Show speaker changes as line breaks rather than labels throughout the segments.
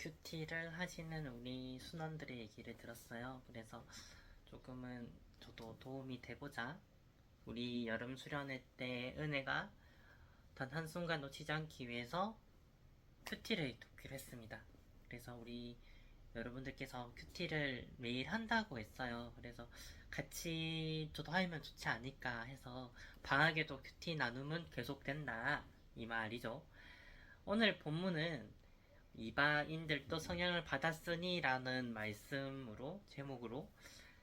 큐티를 하시는 우리 순원들의 얘기를 들었어요. 그래서 조금은 저도 도움이 되고자 우리 여름 수련회 때 은혜가 단 한순간 놓치지 않기 위해서 큐티를 돕기로 했습니다. 그래서 우리 여러분들께서 큐티를 매일 한다고 했어요. 그래서 같이 저도 하면 좋지 않을까 해서 방학에도 큐티 나눔은 계속된다 이 말이죠. 오늘 본문은 이방인들도 성령을 받았으니라는 말씀으로 제목으로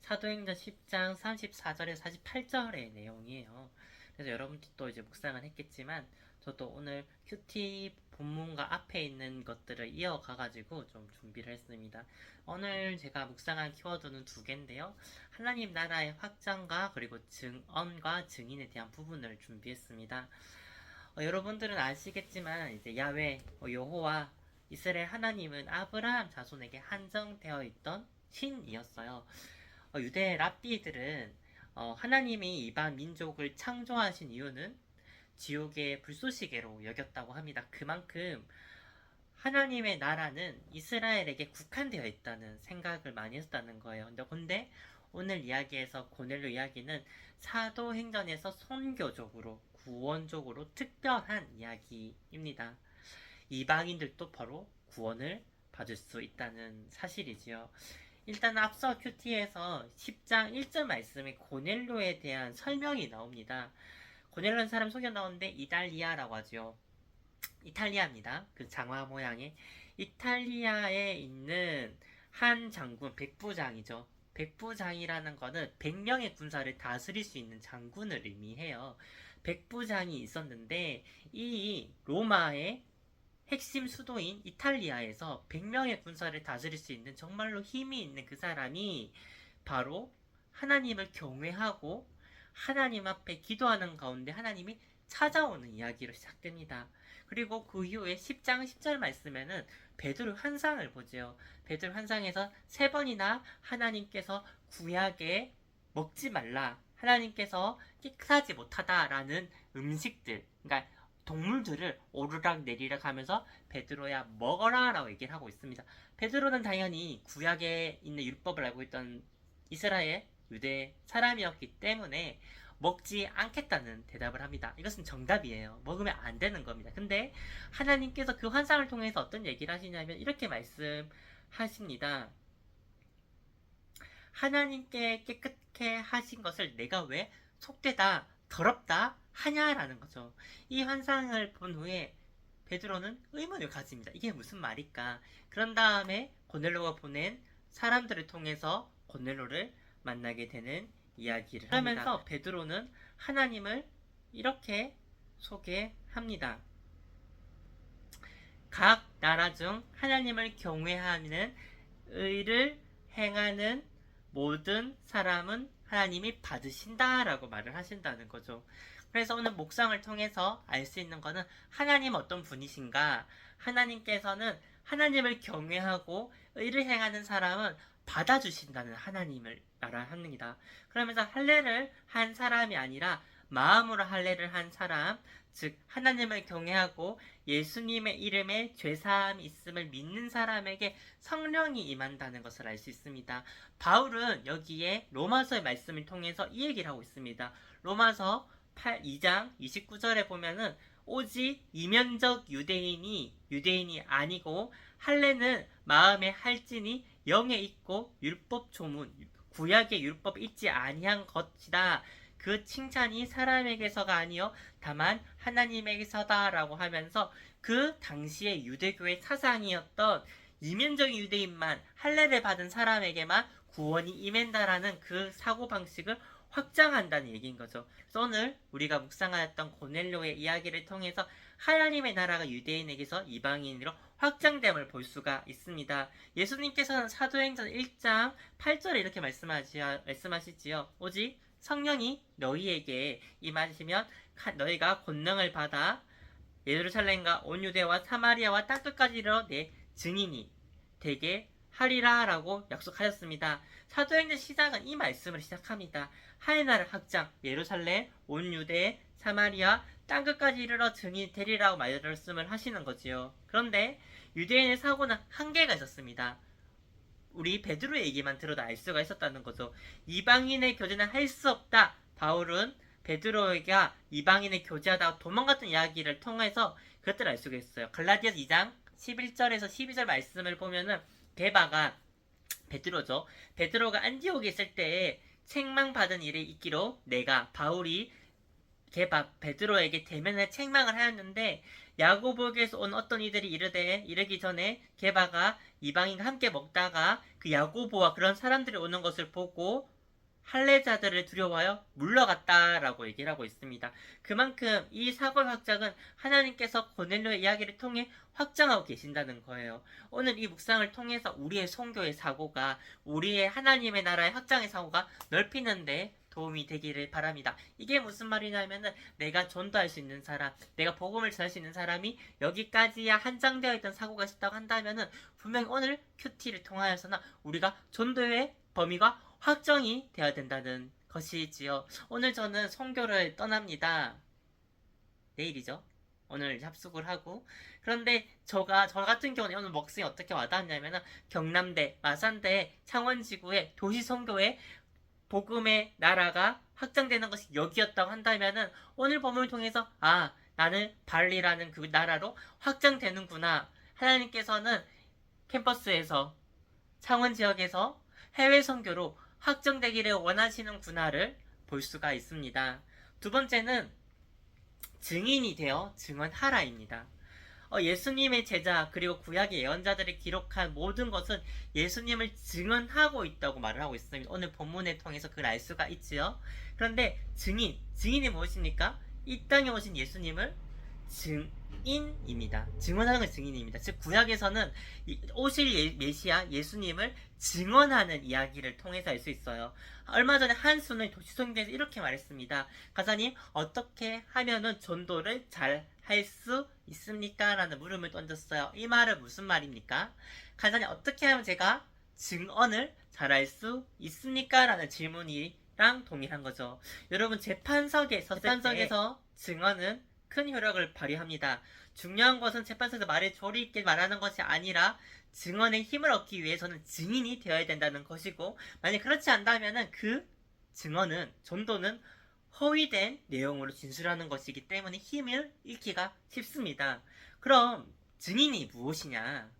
사도행전 10장 34절에서 48절의 내용이에요. 그래서 여러분들도 이제 묵상을 했겠지만 저도 오늘 큐티 본문과 앞에 있는 것들을 이어가가지고 좀 준비를 했습니다. 오늘 제가 묵상한 키워드는 두 개인데요. 하나님 나라의 확장과 그리고 증언과 증인에 대한 부분을 준비했습니다. 어, 여러분들은 아시겠지만 이제 야외 어, 여호와 이스라엘 하나님은 아브라함 자손에게 한정되어 있던 신이었어요. 어, 유대 랍비들은 어, 하나님이 이방 민족을 창조하신 이유는 지옥의 불쏘시개로 여겼다고 합니다. 그만큼 하나님의 나라는 이스라엘에게 국한되어 있다는 생각을 많이 했다는 거예요. 근데, 근데 오늘 이야기에서 고넬로 이야기는 사도행전에서 선교적으로 구원적으로 특별한 이야기입니다. 이방인들도 바로 구원을 받을 수 있다는 사실이지요. 일단 앞서 큐티에서 10장 1절 말씀에 고넬로에 대한 설명이 나옵니다. 고넬로는 사람 소개 나오는데 이탈리아라고 하죠. 이탈리아입니다. 그 장화 모양의 이탈리아에 있는 한 장군 백부장이죠. 백부장이라는 거는 100명의 군사를 다스릴 수 있는 장군을 의미해요. 백부장이 있었는데 이 로마의 핵심 수도인 이탈리아에서 100명의 군사를 다스릴 수 있는 정말로 힘이 있는 그 사람이 바로 하나님을 경외하고 하나님 앞에 기도하는 가운데 하나님이 찾아오는 이야기로 시작됩니다. 그리고 그 이후에 10장 10절 말씀에는 베드로 환상을 보죠. 베드로 환상에서 세 번이나 하나님께서 구약에 먹지 말라. 하나님께서 깨끗하지 못하다라는 음식들, 그러니까 동물들을 오르락 내리락 하면서 베드로야 먹어라 라고 얘기를 하고 있습니다. 베드로는 당연히 구약에 있는 율법을 알고 있던 이스라엘 유대 사람이었기 때문에 먹지 않겠다는 대답을 합니다. 이것은 정답이에요. 먹으면 안 되는 겁니다. 근데 하나님께서 그 환상을 통해서 어떤 얘기를 하시냐면 이렇게 말씀하십니다. 하나님께 깨끗게 하신 것을 내가 왜 속되다, 더럽다 하냐라는 거죠. 이 환상을 본 후에 베드로는 의문을 가집니다. 이게 무슨 말일까? 그런 다음에 고넬로가 보낸 사람들을 통해서 고넬로를 만나게 되는 이야기를 하면서 베드로는 하나님을 이렇게 소개합니다. 각 나라 중 하나님을 경외하는 의를 행하는 모든 사람은 하나님이 받으신다라고 말을 하신다는 거죠. 그래서 오늘 목상을 통해서 알 수 있는 것은 하나님 어떤 분이신가? 하나님께서는 하나님을 경외하고 의를 행하는 사람은 받아주신다는 하나님을 말합니다. 그러면서 할례를 한 사람이 아니라 마음으로 할례를 한 사람, 즉 하나님을 경외하고 예수님의 이름에 죄사함이 있음을 믿는 사람에게 성령이 임한다는 것을 알 수 있습니다. 바울은 여기에 로마서의 말씀을 통해서 이 얘기를 하고 있습니다. 로마서 8, 2장 29절에 보면은 오직 이면적 유대인이 유대인이 아니고 할례는 마음에 할지니 영에 있고 율법 조문 구약의 율법 있지 아니한 것이다. 그 칭찬이 사람에게서가 아니요 다만 하나님에게서다라고 하면서 그 당시의 유대교의 사상이었던 이면적인 유대인만 할례를 받은 사람에게만 구원이 임한다라는 그 사고 방식을 확장한다는 얘기인 거죠. 오늘 우리가 묵상하였던 고넬료의 이야기를 통해서 하나님의 나라가 유대인에게서 이방인으로 확장됨을 볼 수가 있습니다. 예수님께서는 사도행전 1장 8절에 이렇게 말씀하시, 말씀하시지요. 오직 성령이 너희에게 임하시면 너희가 권능을 받아 예루살렘과 온 유대와 사마리아와 땅 끝까지 이르러 내 증인이 되게 하리라 라고 약속하였습니다. 사도행전 시작은 이 말씀을 시작합니다. 하늘 나라 확장, 예루살렘, 온 유대, 사마리아, 땅 끝까지 이르러 증인 되리라고 말씀을 하시는 거지요. 그런데 유대인의 사고는 한계가 있었습니다. 우리 베드로 얘기만 들어도 알 수가 있었다는 거죠. 이방인의 교제는 할 수 없다. 바울은 베드로가 이방인의 교제하다가 도망갔던 이야기를 통해서 그것들을 알 수가 있어요. 갈라디아서 2장 11절에서 12절 말씀을 보면은 게바가 베드로죠. 베드로가 안디옥에 있을 때에 책망받은 일이 있기로 내가 바울이 게바 베드로에게 대면에 책망을 하였는데 야고보에게서 온 어떤 이들이 이르되 이르기 전에 게바가 이방인과 함께 먹다가 그 야고보와 그런 사람들이 오는 것을 보고 할례자들을 두려워하여 물러갔다라고 얘기를 하고 있습니다. 그만큼 이 사골 확장은 하나님께서 고넬료의 이야기를 통해 확장하고 계신다는 거예요. 오늘 이 묵상을 통해서 우리의 성교의 사고가 우리의 하나님의 나라의 확장의 사고가 넓히는데 도움이 되기를 바랍니다. 이게 무슨 말이냐면은 내가 전도할 수 있는 사람, 내가 복음을 전할 수 있는 사람이 여기까지야 한장되어 있던 사고가 있다고 한다면은 분명히 오늘 큐티를 통하여서나 우리가 전도의 범위가 확정이 되어야 된다는 것이지요. 오늘 저는 선교를 떠납니다. 내일이죠. 오늘 합숙을 하고 그런데 저가 저 같은 경우는 오늘 먹성이 어떻게 와닿았냐면은 경남대, 마산대, 창원지구의 도시 선교회 복음의 나라가 확장되는 것이 여기였다고 한다면은 오늘 본문을 통해서 아 나는 발리라는 그 나라로 확장되는구나 하나님께서는 캠퍼스에서 창원 지역에서 해외 선교로 확정되기를 원하시는구나를 볼 수가 있습니다. 두 번째는 증인이 되어 증언하라입니다. 어, 예수님의 제자 그리고 구약의 예언자들이 기록한 모든 것은 예수님을 증언하고 있다고 말을 하고 있습니다. 오늘 본문을 통해서 그걸 알 수가 있지요. 그런데 증인, 증인이 무엇입니까? 이 땅에 오신 예수님을 증 인입니다. 증언하는 건 증인입니다. 즉 구약에서는 이- 오실 예, 메시아 예수님을 증언하는 이야기를 통해서 알 수 있어요. 얼마 전에 한순의 도시성경에서 이렇게 말했습니다. 가사님 어떻게 하면은 전도를 잘 할 수 있습니까? 라는 물음을 던졌어요. 이 말은 무슨 말입니까? 가사님 어떻게 하면 제가 증언을 잘 할 수 있습니까? 라는 질문이랑 동일한 거죠. 여러분 재판석에 서 재판석에서 증언은 큰 효력을 발휘합니다. 중요한 것은 재판석에서 말을 조리 있게 말하는 것이 아니라 증언의 힘을 얻기 위해서는 증인이 되어야 된다는 것이고 만약 그렇지 않다면은 그 증언은 전도는 허위된 내용으로 진술하는 것이기 때문에 힘을 잃기가 쉽습니다. 그럼 증인이 무엇이냐?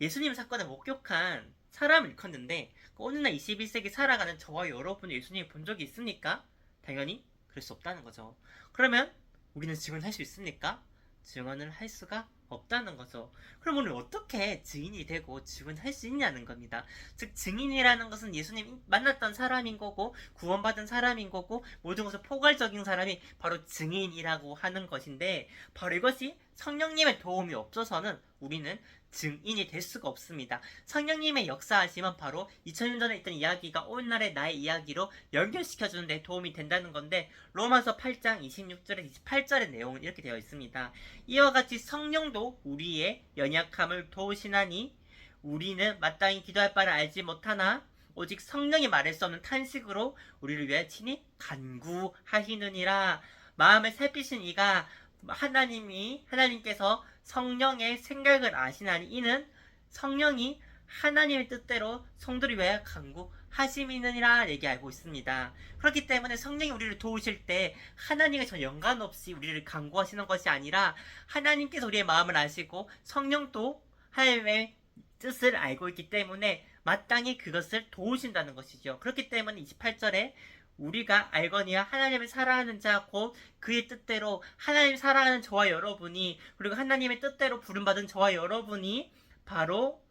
예수님 사건을 목격한 사람을 일컫는데 그 오늘날 21세기 살아가는 저와 여러분이 예수님을 본 적이 있습니까? 당연히 그럴 수 없다는 거죠. 그러면 우리는 증언할 수 있습니까? 증언을 할 수가 없다는 거죠. 그럼 오늘 어떻게 증인이 되고 증언할 수 있냐는 겁니다. 즉 증인이라는 것은 예수님 만났던 사람인 거고 구원받은 사람인 거고 모든 것을 포괄적인 사람이 바로 증인이라고 하는 것인데 바로 이것이 성령님의 도움이 없어서는 우리는 증인이 될 수가 없습니다. 성령님의 역사하심은 바로 2000년 전에 있던 이야기가 오늘날의 나의 이야기로 연결시켜주는 데 도움이 된다는 건데 로마서 8장 26절에 28절의 내용은 이렇게 되어 있습니다. 이와 같이 성령도 우리의 연약함을 도우시나니 우리는 마땅히 기도할 바를 알지 못하나 오직 성령이 말할 수 없는 탄식으로 우리를 위해 친히 간구하시느니라 마음을 살피신 이가 하나님이 하나님께서 성령의 생각을 아시나니 이는 성령이 하나님의 뜻대로 성도를 위하여 간구하심이느니라 얘기 알고 있습니다. 그렇기 때문에 성령이 우리를 도우실 때 하나님과 전 연관없이 우리를 간구하시는 것이 아니라 하나님께서 우리의 마음을 아시고 성령도 하나님의 뜻을 알고 있기 때문에 마땅히 그것을 도우신다는 것이죠. 그렇기 때문에 28절에 우리가 알거니와 하나님을 사랑하는 자 곧 그의 뜻대로 하나님 사랑하는 저와 여러분이 그리고 하나님의 뜻대로 부름받은 저와 여러분이 바로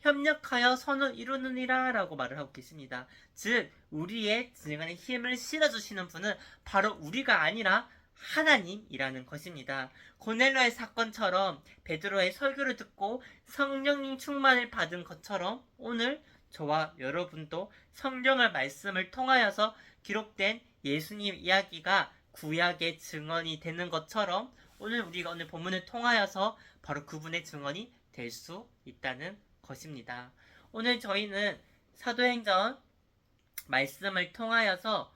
협력하여 선을 이루느니라 라고 말을 하고 계십니다. 즉 우리의 증언에 힘을 실어주시는 분은 바로 우리가 아니라 하나님이라는 것입니다. 고넬로의 사건처럼 베드로의 설교를 듣고 성령님 충만을 받은 것처럼 오늘 저와 여러분도 성령의 말씀을 통하여서 기록된 예수님 이야기가 구약의 증언이 되는 것처럼 오늘 우리가 오늘 본문을 통하여서 바로 그분의 증언이 될 수 있다는 것입니다. 오늘 저희는 사도행전 말씀을 통하여서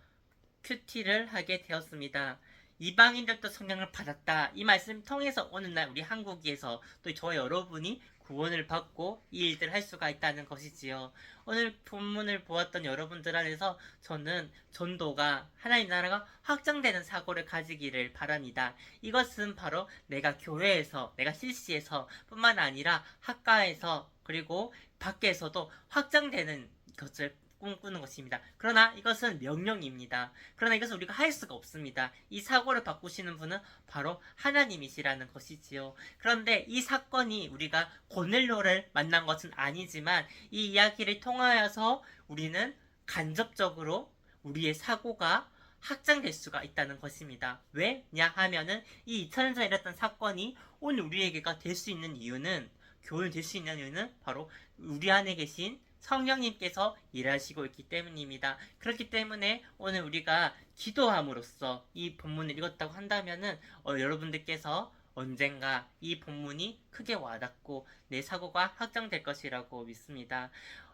큐티를 하게 되었습니다. 이방인들도 성령을 받았다. 이 말씀 통해서 오늘날 우리 한국에서 또 저 여러분이 구원을 받고 이 일들을 할 수가 있다는 것이지요. 오늘 본문을 보았던 여러분들 안에서 저는 전도가 하나님 나라가 확장되는 사고를 가지기를 바랍니다. 이것은 바로 내가 교회에서 내가 실시에서 뿐만 아니라 학과에서 그리고 밖에서도 확장되는 것을 꿈꾸는 것입니다. 그러나 이것은 명령입니다. 그러나 이것은 우리가 할 수가 없습니다. 이 사고를 바꾸시는 분은 바로 하나님이시라는 것이지요. 그런데 이 사건이 우리가 고넬료를 만난 것은 아니지만 이 이야기를 통하여서 우리는 간접적으로 우리의 사고가 확장될 수가 있다는 것입니다. 왜냐 하면은 이 2000년 전에 일어났던 사건이 오늘 우리에게가 될 수 있는 이유는 교훈이 될 수 있는 이유는 바로 우리 안에 계신 성령님께서 일하시고 있기 때문입니다. 그렇기 때문에 오늘 우리가 기도함으로써 이 본문을 읽었다고 한다면은 어, 여러분들께서 언젠가 이 본문이 크게 와닿고 내 사고가 확장될 것이라고 믿습니다.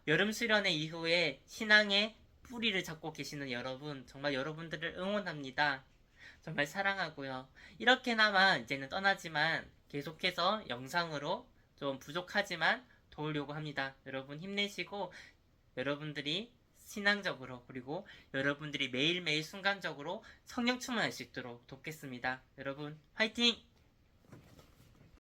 여름 수련회 이후에 신앙의 뿌리를 잡고 계시는 여러분 정말 여러분들을 응원합니다. 정말 사랑하고요. 이렇게나마 이제는 떠나지만 계속해서 영상으로 좀 부족하지만 도우려고 합니다. 여러분 힘내시고 여러분들이 신앙적으로 그리고 여러분들이 매일매일 순간적으로 성령 충만할 수 있도록 돕겠습니다. 여러분 화이팅!